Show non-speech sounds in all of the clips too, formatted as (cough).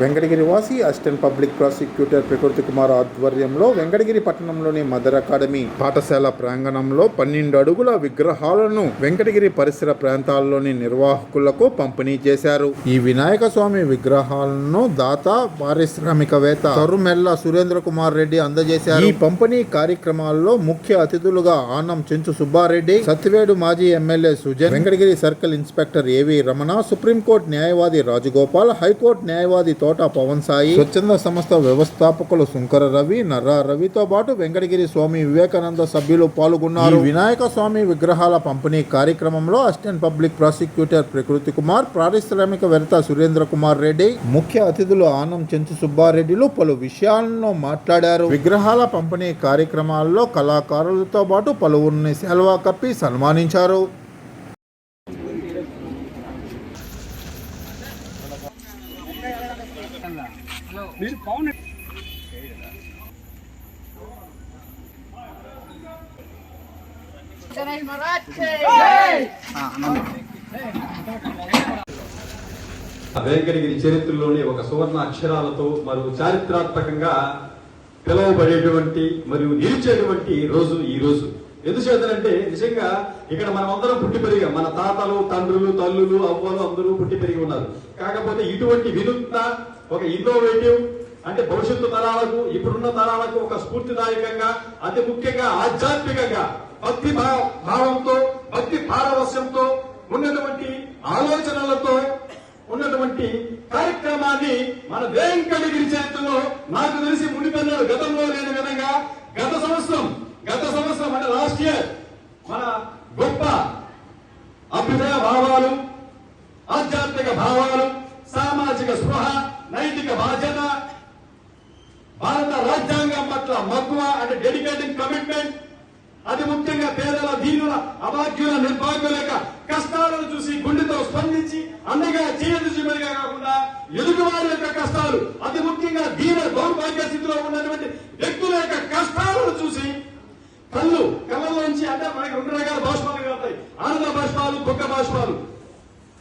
Venkatagiri వాసి assistant public prosecutor ప్రకృతి కుమార్ ఆధ్వర్యంలో వెంకటగిరి పట్టణంలోని మదర్ అకాడమీ పాఠశాల ప్రాంగణంలో పన్నెండు అడుగుల విగ్రహాలను వెంకటగిరి పరిసర ప్రాంతాల్లోని నిర్వాహకులకు పంపిణీ చేశారు. ఈ వినాయక స్వామి విగ్రహాలను దాత పారిశ్రామికవేత్త తరుమెల్ల సురేంద్ర కుమార్ రెడ్డి అందజేశారు. ఈ పంపిణీ కార్యక్రమాల్లో ముఖ్య అతిథులుగా ఆనం చెంచు సుబ్బారెడ్డి సత్యవేడు మాజీ MLA Sujan Venkatagiri circle inspector A V Ramana supreme court న్యాయవాది రాజగోపాల్ హైకోర్టు న్యాయవాది తోట పవన్ సాయి స్వచ్ఛంద సంస్థ వ్యవస్థాపకులు శంకర రవి నర్రా రవితో పాటు వెంకటగిరి స్వామి వివేకానంద సభ్యులు పాల్గొన్నారు. వినాయక స్వామి విగ్రహాల పంపిణీ కార్యక్రమంలో అసిస్టెంట్ పబ్లిక్ ప్రాసిక్యూటర్ ప్రకృతి కుమార్ పారిశ్రామికవేత్త సురేంద్ర కుమార్ రెడ్డి ముఖ్య అతిథులు ఆనం చెంచు సుబ్బారెడ్డిలు పలు విషయాలను మాట్లాడారు. విగ్రహాల పంపిణీ కార్యక్రమాల్లో కళాకారులతో పాటు పలువురిని సెలవా కప్పి సన్మానించారు. మీరు పవన్ వేంకటగిరి చరిత్రలోని ఒక సువర్ణ అక్షరాలతో మరియు చారిత్రాత్మకంగా పిలువబడేటువంటి మరియు నిలిచేటువంటి రోజు ఈ రోజు. ఎందుచేతనంటే నిజంగా ఇక్కడ మనం అందరం పుట్టి పెరిగాం. మన తాతలు తండ్రులు తల్లులు అవ్వలు అందరూ పుట్టి పెరిగి ఉన్నారు. కాకపోతే ఇటువంటి వినూత్న ఒక ఇన్నోవేటివ్ అంటే భవిష్యత్తు తరాలకు ఇప్పుడున్న తరాలకు ఒక స్ఫూర్తిదాయకంగా అతి ముఖ్యంగా ఆధ్యాత్మికంగా భక్తి భావ- భావంతో భక్తి పారవస్యంతో ఉన్నటువంటి ఆలోచనలతో ఉన్నటువంటి కార్యక్రమాన్ని మన వెంకటగిరి చేతుల్లో నాకు తెలిసి మునిపెన్నడు గతంలో లేని విధంగా గత సంవత్సరం. గత సంవత్సరం అంటే లాస్ట్ ఇయర్ మన గొప్ప అభ్యుదయ భావాలు ఆధ్యాత్మిక భావాలు సామాజిక స్పృహ నైతిక బాధ్యత భారత రాజ్యాంగం పట్ల మక్కువ అంటే డెడికేటింగ్ కమిట్మెంట్ అది ముఖ్యంగా పేదల దీనుల అభాగ్యుల నిర్భాగ్యుల యొక్క కష్టాలను చూసి గుండెతో స్పందించి అండగా చేయదుచిమరిగా కాకుండా ఎదుటివారి యొక్క కష్టాలు అతి ముఖ్యంగా దీన దౌర్భాగ్య స్థితిలో ఉన్నటువంటి వ్యక్తుల యొక్క కష్టాలను చూసి కళ్ళు కళ్ళలోంచి అంటే మనకి రెండు రకాల భాష్పాలు కలుగుతాయి ఆనంద భాష్పాలు దుఃఖ భాష్పాలు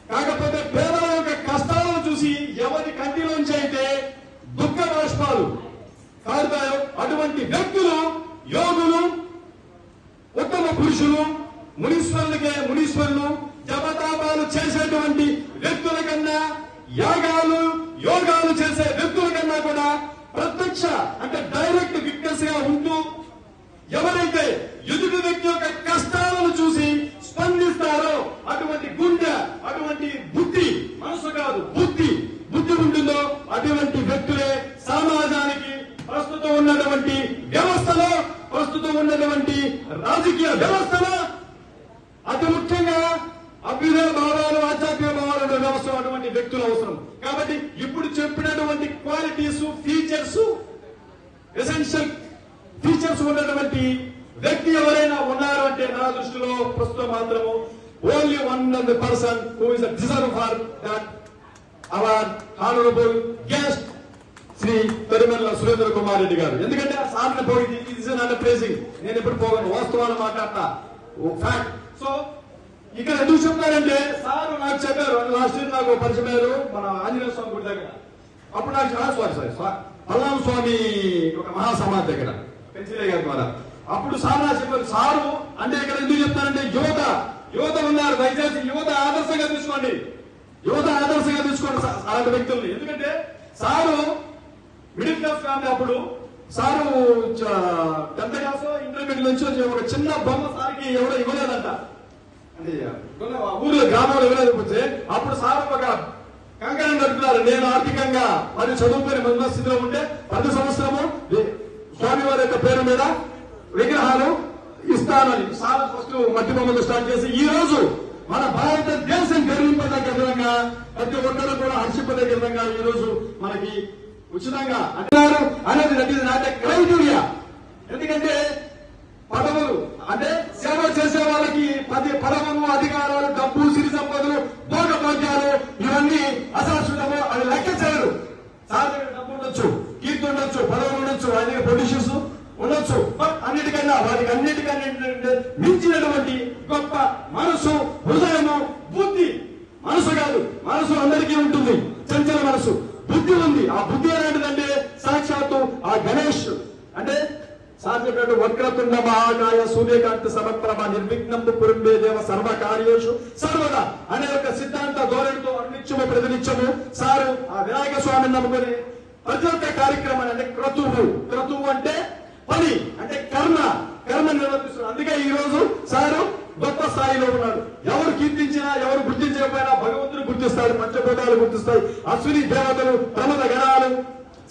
కాకపోతే పేదల యొక్క కష్టాలను చూసి ఎవరి అయితే దుఃఖ బాష్పాలు కారుతాయో అటువంటి వ్యక్తులు యోగులు ఉత్తమ పురుషులు మునీశ్వరులకే మునీశ్వరులు జపతాపాలు చేసేటువంటి వ్యక్తుల కన్నా యాగాలు యోగాలు చేసే వ్యక్తుల కన్నా కూడా ప్రత్యక్ష అంటే డైరెక్ట్ విట్నెస్గా ఉంటూ ఎవరైతే ఎదుటి వ్యక్తి యొక్క కష్టాలను చూసి స్పందిస్తారో అటువంటి గుండె అటువంటి బుద్ధి మనసు కాదు బుద్ధి బుద్ధి ఉంటుందో అటువంటి వ్యక్తులే సమాజానికి ప్రస్తుతం ఉన్నటువంటి వ్యవస్థలో ప్రస్తుతం ఉన్నటువంటి రాజకీయ వ్యవస్థలో అతి ముఖ్యంగా అభ్యుదయ భావాలు ఆధ్యాత్మిక భావాలు వ్యవస్థ అటువంటి వ్యక్తులు అవసరం. కాబట్టి ఇప్పుడు చెప్పినటువంటి క్వాలిటీస్ ఫీచర్స్ ఎసెన్షియల్ ఫీచర్స్ ఉన్నటువంటి వ్యక్తి ఎవరైనా ఉన్నారు అంటే నా దృష్టిలో ప్రస్తుతం మాత్రము only one person who is deserve for that honourable guest Shri Tarimella Surendra Kumar Reddy garu. ఎందుకంటే ఆ సార్ని పోయింది ఇది నన్ను ప్రేసింగ్ నేను ఎప్పుడు పోగను వాస్తవాలు మాట్లాడతా. ఫ్యాక్ట్ సో ఇక్కడ ఎందుకు చెప్తారంటే సార్ నాకు చెప్పారు లాస్ట్ ఇయర్ నాకు పరిచయం మన ఆంజనేయ స్వామి గుడి దగ్గర. అప్పుడు నాకు sorry sorry sir Pallam Swami ఒక మహాసమాధి దగ్గర పెంచిలే గారి ద్వారా. అప్పుడు సార్ నాకు చెప్పారు సారు అంటే ఇక్కడ ఎందుకు చెప్తారంటే యువత యువత ఉన్నారు. దయచేసి యువత ఆదర్శంగా తీసుకోండి యువత ఆదర్శంగా తీసుకోండి అలాంటి వ్యక్తుల్ని. ఎందుకంటే సారు మిడిల్ క్లాస్ ఫ్యామిలీ అప్పుడు సారు టెన్త్ క్లాస్ ఇంటర్మీడియట్ నుంచి వచ్చి ఒక చిన్న బొమ్మ సార్కి ఎవరో ఇవ్వలేదంట. అంటే ఊర్లో గ్రామంలో ఇవ్వలేకపోతే అప్పుడు సార్ ఒక కంకణం కట్టుకున్నారు నేను ఆర్థికంగా మరి చదువుకొని మంచి స్థితిలో ఉంటే ప్రతి సంవత్సరము వి- స్వామివారి యొక్క పేరు మీద విగ్రహాలు ఇస్తానని సార్ ఫస్ట్ మట్టి బొమ్మలు స్టార్ట్ చేసి ఈ రోజు మన భారతదేశం గర్వింపదగ్గ విధంగా ప్రతి ఒక్కరు కూడా హర్షింపదగ్గ విధంగా ఈ రోజు మనకి ఉచితంగా అంటున్నారు అనేది దట్ నాట క్రైటీరియా. ఎందుకంటే పదవులు అంటే సేవ చేసే వాళ్ళకి పది పదవులు అధికారాలు డబ్బు సిరి సంపదలు భోగ భాగ్యాలు ఇవన్నీ అశాశ్వతము. అవి లెక్క చేయరు సార్ డబ్బు ఉండొచ్చు కీర్తి ఉండొచ్చు పదవులు ఉండొచ్చు ఆయన పొడిషన్స్ ఉండొచ్చు. అన్నిటికన్నా వారికి అన్నిటికన్నా మించినటువంటి గొప్ప మనసు హృదయము బుద్ధి. మనసు కాదు మనసు అందరికీ ఉంటుంది. చంచల మనసు. బుద్ధి ఉంది. ఆ బుద్ధి ఎలాంటిదంటే సాక్షాత్తు ఆ గణేష్. అంటే సార్ వక్రతుండ మహాకాయ సూర్యకాంత సమప్రభ నిర్విఘ్నము కురుంబే దేవ సర్వ కార్యేషు సర్వద అనే ఒక సిద్ధాంత ధోరణితో అన్నిత్యము ప్రతినిత్యము. సారు ఆ వినాయక స్వామిని నమ్ముకొని ప్రతి ఒక్క కార్యక్రమాన్ని అంటే క్రతువు. క్రతువు అంటే పని అంటే కర్మ కర్మ నిర్వర్తిస్తున్నారు. అందుకే ఈ రోజు సారు గొప్ప స్థాయిలో ఉన్నాడు. ఎవరు కీర్తించినా ఎవరు గుర్తించకపోయినా భగవంతుడు గుర్తిస్తాడు పంచభూతాలు గుర్తిస్తాయి. అశ్విని దేవతలు ప్రమద గణాలు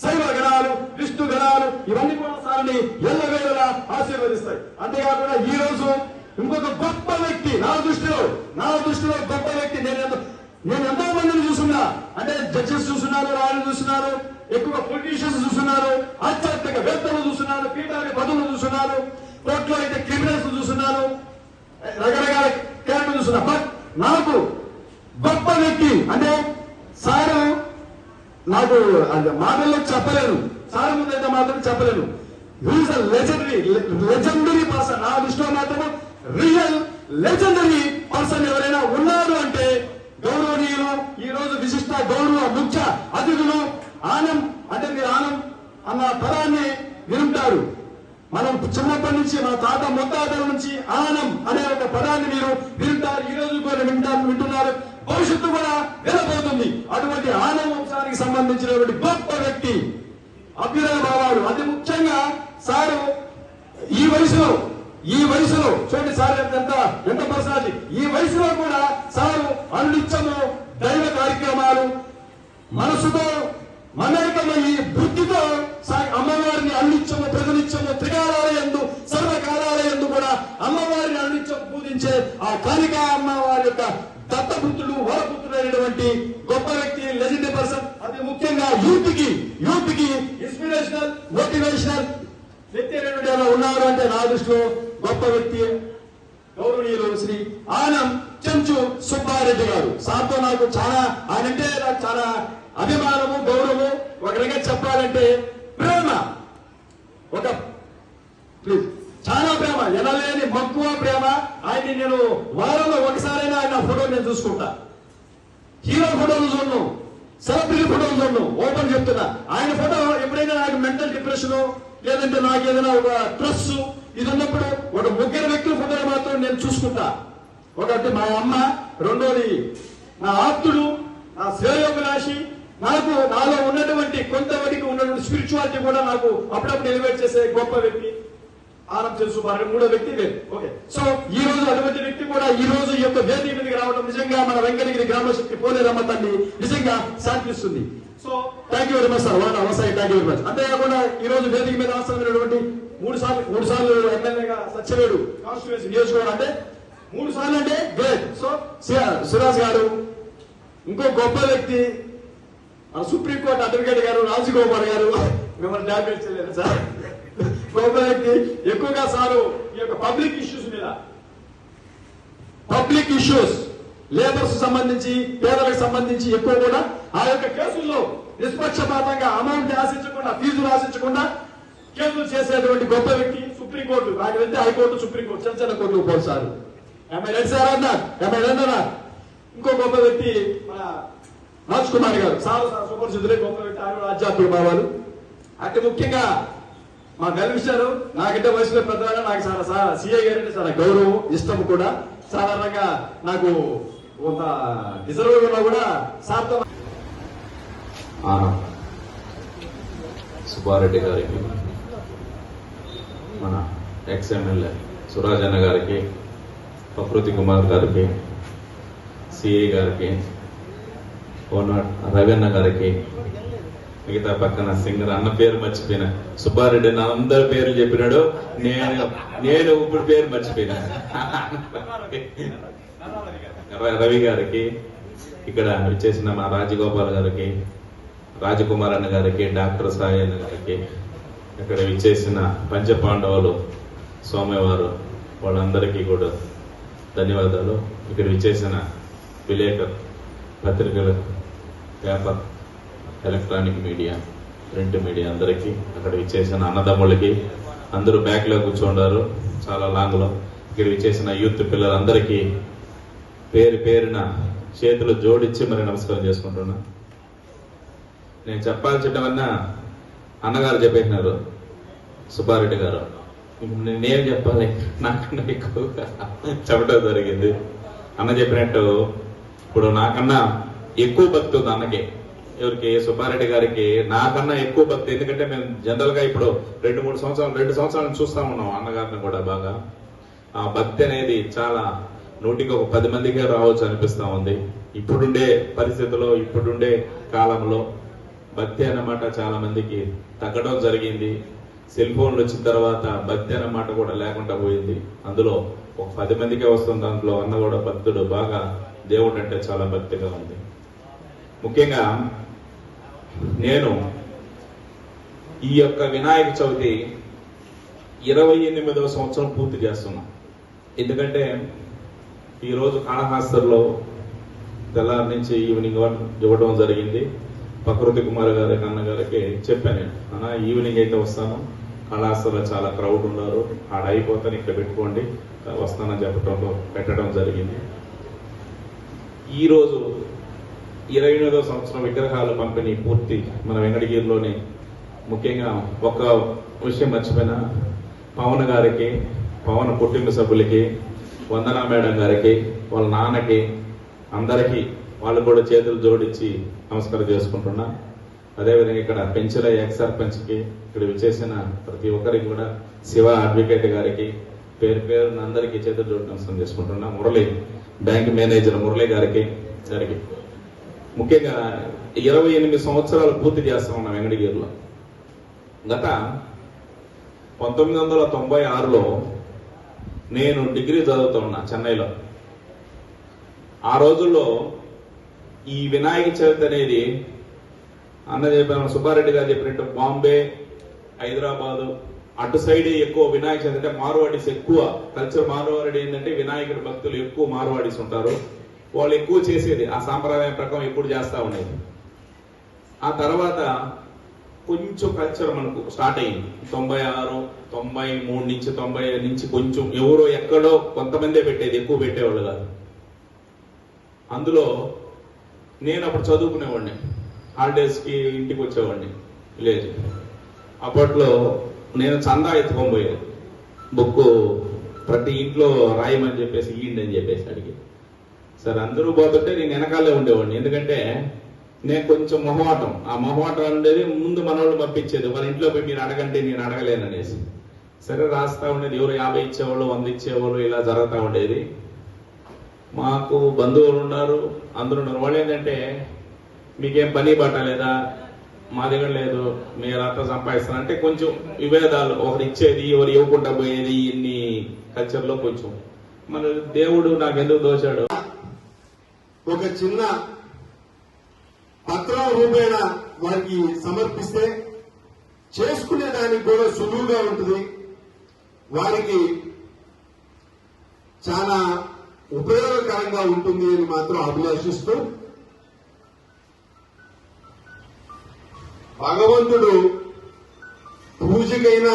శైవ గణాలు విష్ణు గణాలు ఇవన్నీ కూడా సార్ని ఎల్లవేళలా ఆశీర్వదిస్తాయి. అంతేకాకుండా ఈ రోజు ఇంకొక గొప్ప వ్యక్తి నా దృష్టిలో నా దృష్టిలో గొప్ప వ్యక్తి నేను నేను ఎంతో మందిని చూస్తున్నా. అంటే జడ్జెస్ చూస్తున్నారు రాళ్ళు చూస్తున్నారు ఎక్కువ పొలిటీషియన్స్ చూస్తున్నారు ఆధ్యాత్మిక వేత్తలు చూస్తున్నారు పీఠాన్ని పదవులు చూస్తున్నారు కోర్టులో అయితే క్రిమినల్స్ చూస్తున్నారు రకరకాల క్యారెక్టర్ చూస్తున్నా బట్ నాకు గొప్ప వ్యక్తి అంటే సారు నాకు మాటల్లో చెప్పలేను. సార్ ముందైతే మాత్రం చెప్పలేను. He's a legendary legendary person నా దృష్టిలో మాత్రం రియల్ లెజెండరీ పర్సన్ ఎవరైనా ఉన్నారు అంటే గౌరవనీయులు ఈ రోజు విశిష్ట గౌరవ ముఖ్య అతిథులు ఆనం అంటే మీరు ఆనం అన్న పదాన్ని వినుంటారు మనం చిన్నప్పటి నుంచి మన తాత ముత్తాతల నుంచి ఆనం అనే ఒక పదాన్ని మీరు వింటారు. ఈ రోజు కూడా వింటారు వింటున్నారు. భవిష్యత్తు కూడా వెళ్ళబోతుంది. అటువంటి ఆనం వంశానికి సంబంధించినటువంటి గొప్ప వ్యక్తి అభ్యుదయ బాబాడు అతి ముఖ్యంగా సారు ఈ వయసులో ఈ వయసులో చూడండి సార్ ఎంత ఎంత పర్సనాలిటీ. ఈ వయసులో కూడా సారు అనునిత్యము దైవ కార్యక్రమాలు మనసుతో మన అన్నిత్యం ఆ కాళికా అమ్మ వారి యొక్క దత్తపుత్రుడు వరపుత్రుడు అయినటువంటి గొప్ప వ్యక్తి లెజెండరీ పర్సన్ అది ముఖ్యంగా యూత్కి యూత్కి ఇన్స్పిరేషనల్ మోటివేషనల్ వ్యక్తి అయినటువంటి ఎవరైనా ఉన్నారు అంటే నా దృష్టిలో గొప్ప వ్యక్తి గౌరవనీయులు శ్రీ ఆనం చెంచు సుబ్బారెడ్డి గారు. సార్తో నాకు చాలా ఆయన అంటే నాకు చాలా అభిమానము గౌరవము. ఒక రకంగా చెప్పాలంటే నేను వారంలో ఒకసారైనా ఆయన ఫోటో నేను చూసుకుంటా. హీరో ఫోటోలు చూడను సెలబ్రిటీ ఫోటోలు చూడను ఓపెన్ చెప్తున్నా. ఆయన ఫోటో ఎప్పుడైనా నాకు మెంటల్ డిప్రెషన్ లేదంటే నాకు ఏదైనా ఒక స్ట్రెస్ ఇది ఉన్నప్పుడు ఒక ముగ్గురు వ్యక్తుల ఫోటోలు మాత్రం నేను చూసుకుంటా. ఒకటి మా అమ్మ రెండోది నా ఆప్తుడు నా శ్రేయోభిలాషి. నాకు నాలో ఉన్నటువంటి కొంతవరకు ఉన్నటువంటి స్పిరిచువాలిటీ కూడా నాకు అప్పుడప్పుడు ఎలివేట్ చేసే గొప్ప వ్యక్తి. ఆనం తెలుసు మూడో వ్యక్తి వేరు ఓకే సో ఈ రోజు అటువంటి వ్యక్తి కూడా ఈ రోజు ఈ యొక్క వేదిక మీదకి రావడం నిజంగా మన వెంకటగిరి గ్రామ శక్తి పోలేరమ్మ తల్లి నిజంగా శాంతిస్తుంది so thank you very much sir వాన అవసరం థ్యాంక్ యూ వెరీ మచ్ అంతేకాకుండా ఈ రోజు వేదిక మీద అవసరమైనటువంటి మూడు సార్లు మూడు సార్లు ఎమ్మెల్యేగా సత్యవేడు కాన్స్టిట్యూన్సీ నియోజకవర్గం అంటే మూడు సార్లు అంటే గ్రేట్ సో సురాజ్ గారు ఇంకో గొప్ప వ్యక్తి సుప్రీంకోర్టు అడ్వకేట్ గారు రాజగోపాల్ గారు. (laughs) మిమ్మల్ని డామేజ్ చేయలేదు సార్ గొప్ప వ్యక్తి ఎక్కువగా సారు ఈ యొక్క పబ్లిక్ ఇష్యూస్ మీద. పబ్లిక్ ఇష్యూస్ లేబర్స్ సంబంధించి పేదలకు సంబంధించి ఎక్కువ కూడా ఆ యొక్క కేసుల్లో నిష్పక్షపాతంగా అమౌంట్ ఆశించకుండా ఫీజులు ఆశించకుండా కేసులు చేసేటువంటి గొప్ప వ్యక్తి సుప్రీంకోర్టు ఆయన వెళ్తే హైకోర్టు సుప్రీంకోర్టు చిన్న చిన్న కోర్టు పోల్సారు ఎంఐ రెడ్డి సార్ అన్నారు ఎంఐ ఇంకో గొప్ప వ్యక్తి మన రాజ్ కుమార్ గారు సార్ సార్ సుపరిచితులే గొప్ప వ్యక్తి ఆయన కూడా ఆధ్యాత్మిక అంటే ముఖ్యంగా మా గెలిపించారు నాకంటే వయసులో పెద్దవాడు నాకు చాలా సార్ సిఐ గారు అంటే చాలా గౌరవం ఇష్టం కూడా. సాధారణంగా నాకు కొంత రిజర్వ్ కూడా సార్తో సుబ్బారెడ్డి గారికి మన ఎక్స్ ఎమ్మెల్యే సురాజన్న గారికి ప్రకృతి కుమార్ గారికి సిఐ గారికి ఓనర్ రవీణ గారికి మిగతా పక్కన సింగర్ అన్న పేరు మర్చిపోయినా. సుబ్బారెడ్డి నా అందరి పేర్లు చెప్పినాడు. నేను నేను ఇప్పుడు పేరు మర్చిపోయినా. రవి గారికి ఇక్కడ విచ్చేసిన మా రాజగోపాల్ గారికి రాజకుమార్ అన్న గారికి డాక్టర్ సాయి అన్న గారికి ఇక్కడ విచ్చేసిన పంచపాండవులు సోమవారు వాళ్ళందరికీ కూడా ధన్యవాదాలు. ఇక్కడ విచ్చేసిన విలేకర్ పత్రికలు paper electronic media print media అందరికీ అక్కడ ఇచ్చేసిన అన్నదమ్ములకి అందరూ బ్యాక్లో కూర్చుండారు చాలా లాంగ్లో. ఇక్కడ ఇచ్చేసిన యూత్ పిల్లలందరికీ పేరు పేరున చేతులు జోడించి మరి నమస్కారం చేసుకుంటున్నా. నేను చెప్పాల్సినవన్నా అన్నగారు చెప్పేసినారు సుబ్బారెడ్డి గారు. నేనేం చెప్పాలి? నాకన్నా ఎక్కువగా చెప్పడం జరిగింది. అన్న చెప్పినట్టు ఇప్పుడు నాకన్నా ఎక్కువ భక్తి ఉంది ఎవరికి? సుబ్బారెడ్డి గారికి. నాకన్నా ఎక్కువ భక్తి. ఎందుకంటే మేము జనరల్గా ఇప్పుడు రెండు మూడు సంవత్సరాలు రెండు సంవత్సరాలు చూస్తా ఉన్నాం అన్నగారిని కూడా బాగా. ఆ భక్తి అనేది చాలా నూటికి ఒక పది మందికే రావచ్చు అనిపిస్తా ఉంది. ఇప్పుడుండే పరిస్థితుల్లో ఇప్పుడుండే కాలంలో భక్తి అన్నమాట చాలా మందికి తగ్గడం జరిగింది. సెల్ ఫోన్లు వచ్చిన తర్వాత భక్తి అన్నమాట కూడా లేకుండా పోయింది. అందులో ఒక పది మందికే వస్తుంది. దాంట్లో అన్న కూడా భక్తుడు బాగా దేవుడు అంటే చాలా భక్తిగా ఉంది. ముఖ్యంగా నేను ఈ యొక్క వినాయక చవితి ఇరవై ఎనిమిదవ సంవత్సరం పూర్తి చేస్తున్నా. ఎందుకంటే ఈరోజు కాళహాస్తంలో తెల్లారి నుంచి ఈవినింగ్ వన్ ఇవ్వడం జరిగింది. ప్రకృతి కుమార్ గారి అన్నగారికి చెప్పాను నేను. అన్న ఈవినింగ్ అయితే వస్తాను. కళాశాలలో చాలా క్రౌడ్ ఉన్నారు. ఆడ అయిపోతాను ఇక్కడ పెట్టుకోండి. వస్తానని చెప్పడంతో పెట్టడం జరిగింది. ఈరోజు ఇరవై ఎనిమిదవ సంవత్సరం విగ్రహాల పంపిణీ పూర్తి మన వెంకటగిరిలోనే. ముఖ్యంగా ఒక విషయం మర్చిపోయిన పవన్ గారికి పవన్ కుటుంబ సభ్యులకి వందనా మేడం గారికి వాళ్ళ నాన్నకి అందరికీ వాళ్ళు కూడా చేతులు జోడించి నమస్కారం చేసుకుంటున్నా. అదేవిధంగా ఇక్కడ పెంచుల ఎక్స్ సర్పంచ్కి ఇక్కడ విచ్చేసిన ప్రతి ఒక్కరికి కూడా శివ అడ్వకేట్ గారికి పేరు పేరు అందరికీ చేతులు జోడి నమస్కారం చేసుకుంటున్నా. మురళి బ్యాంక్ మేనేజర్ మురళి గారికి గారికి. ముఖ్యంగా ఇరవై ఎనిమిది సంవత్సరాలు పూర్తి చేస్తా ఉన్నాం వెంకటగిరిలో గత పంతొమ్మిది వందల తొంభై ఆరులో నేను డిగ్రీ చదువుతున్నా చెన్నైలో. ఆ రోజుల్లో ఈ వినాయక చవితి అనేది అన్న చెప్పిన సుబ్బారెడ్డి గారు చెప్పినట్టు బాంబే హైదరాబాదు అటు సైడ్ ఎక్కువ వినాయక చవితి అంటే మార్వాడీస్ ఎక్కువ. కల్చర్ మార్వాడి ఏంటంటే వినాయకుడి భక్తులు ఎక్కువ మార్వాడీస్ ఉంటారు. వాళ్ళు ఎక్కువ చేసేది ఆ సాంప్రదాయం ప్రకారం ఎప్పుడు చేస్తా ఉండేది. ఆ తర్వాత కొంచెం కల్చర్ మనకు స్టార్ట్ అయింది తొంభై ఆరు తొంభై మూడు నుంచి తొంభై ఐదు నుంచి కొంచెం ఎవరో ఎక్కడో కొంతమందే పెట్టేది ఎక్కువ పెట్టేవాళ్ళు కాదు. అందులో నేను అప్పుడు చదువుకునేవాడిని. హాలిడేస్కి ఇంటికి వచ్చేవాడిని విలేజ్ అప్పట్లో నేను చందా ఎత్తుకొని పోయేది. బుక్ ప్రతి ఇంట్లో రాయమని చెప్పేసి ఇయ్యండి అని చెప్పేసి అడిగి సరే అందరూ పోతుంటే నేను వెనకాలే ఉండేవాడిని. ఎందుకంటే నేను కొంచెం మొహమాటం. ఆ మొహమాటం ఉండేది ముందు మనవాళ్ళు పంపించేది. వాళ్ళ ఇంట్లో పోయి మీరు అడగంటే నేను అడగలేననేసి సరే రాస్తా ఉండేది. ఎవరు యాభై ఇచ్చేవాళ్ళు వంద ఇచ్చేవాళ్ళు ఇలా జరుగుతూ ఉండేది. మాకు బంధువులు ఉన్నారు అందరూ ఉన్నారు. వాళ్ళు ఏంటంటే మీకేం పని బట్ట లేదా? మా దగ్గర లేదు. మీరు అంతా సంపాదిస్తారు? అంటే కొంచెం విభేదాలు. ఒకరు ఇచ్చేది ఎవరు ఇవ్వకుండా పోయేది ఇన్ని కల్చర్లో కొంచెం. మన దేవుడు నాకు ఎందుకు దోచాడు? ఒక చిన్న పత్రం రూపేణ వారికి సమర్పిస్తే చేసుకునే దానికి కూడా సులువుగా ఉంటుంది. వారికి చాలా ఉపయోగకరంగా ఉంటుంది అని మాత్రం అభిలాషిస్తూ భగవంతుడు పూజకైనా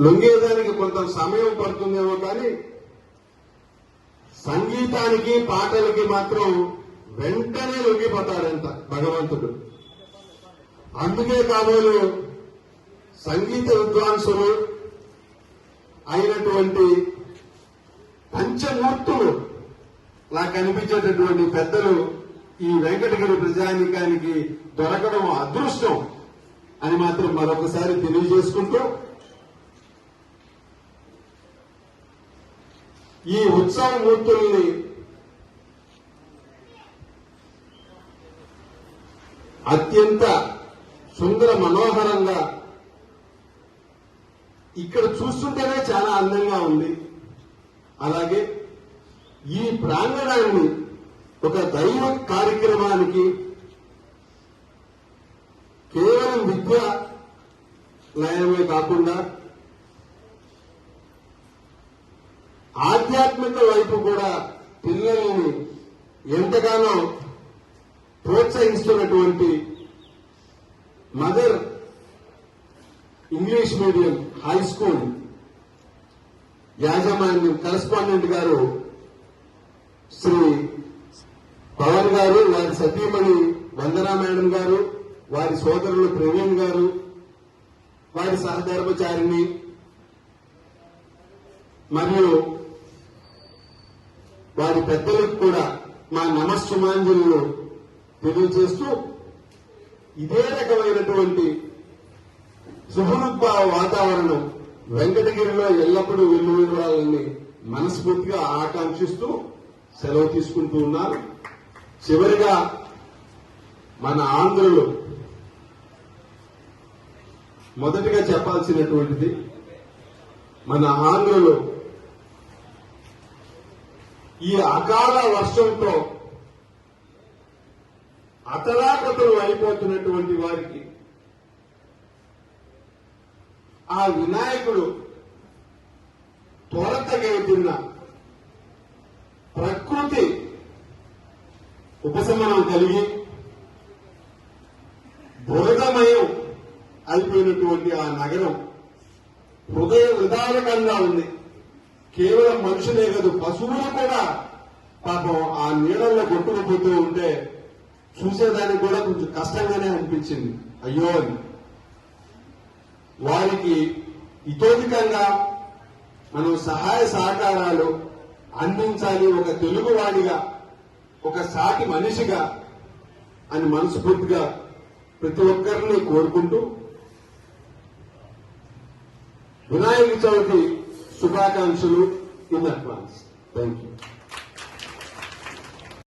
లొంగేదానికి కొంత సమయం పడుతుందేమో కానీ సంగీతానికి పాటలకి మాత్రం వెంటనే లొంగిపోతాడంట భగవంతుడు. అందుకే కాబోలు సంగీత విద్వాంసులు అయినటువంటి పంచమూర్తులు లా కనిపించేటటువంటి పెద్దలు ఈ వెంకటగిరి ప్రజానికానికి దొరకడం అదృష్టం అని మాత్రం మరొకసారి తెలియజేసుకుంటూ ఈ ఉత్సవమూర్తుల్ని అత్యంత సుందర మనోహరంగా ఇక్కడ చూస్తుంటేనే చాలా అందంగా ఉంది. అలాగే ఈ ప్రాంగణాన్ని ఒక దైవ కార్యక్రమానికి కేవలం విద్యా లయమే కాకుండా ఆధ్యాత్మిక వైపు కూడా పిల్లల్ని ఎంతగానో ప్రోత్సహిస్తున్నటువంటి mother English medium high school యాజమాన్యం కరస్పాండెంట్ గారు శ్రీ పవన్ గారు వారి సతీమణి వందనా మేడం గారు వారి సోదరులు ప్రవీణ్ గారు వారి సహధర్మచారిని మరియు పెద్దలకు కూడా మా నమస్సుమాంజలు తెలియజేస్తూ ఇదే రకమైనటువంటి సుహృద్భావ వాతావరణం వెంకటగిరిలో ఎల్లప్పుడూ వెల్లువిడాలని మనస్ఫూర్తిగా ఆకాంక్షిస్తూ సెలవు తీసుకుంటూ ఉన్నారు. చివరిగా మన ఆంధ్రులు మొదటిగా చెప్పాల్సినటువంటిది మన ఆంధ్రులు ఈ అకాల వర్షంతో అతలాకతలు అయిపోతున్నటువంటి వారికి ఆ వినాయకుడు త్వరతగవుతున్న ప్రకృతి ఉపశమనం కలిగి బురదమయం అయిపోయినటువంటి ఆ నగరం హృదయ విధానకంగా ఉంది. కేవలం మనుషులే కాదు పశువులు కూడా పాపం ఆ నీళ్ళల్లో కొట్టుకుపోతూ ఉంటే చూసేదానికి కూడా కొంచెం కష్టంగానే అనిపించింది. అయ్యో అని. వారికి ఇతోధికంగా మనం సహాయ సహకారాలు అందించాలి ఒక తెలుగువాడిగా ఒక సాటి మనిషిగా అని మనస్ఫూర్తిగా ప్రతి ఒక్కరిని కోరుకుంటూ వినాయక చవితి శుభాకాంక్షలు ఇన్ అడ్వాన్స్ థ్యాంక్ యూ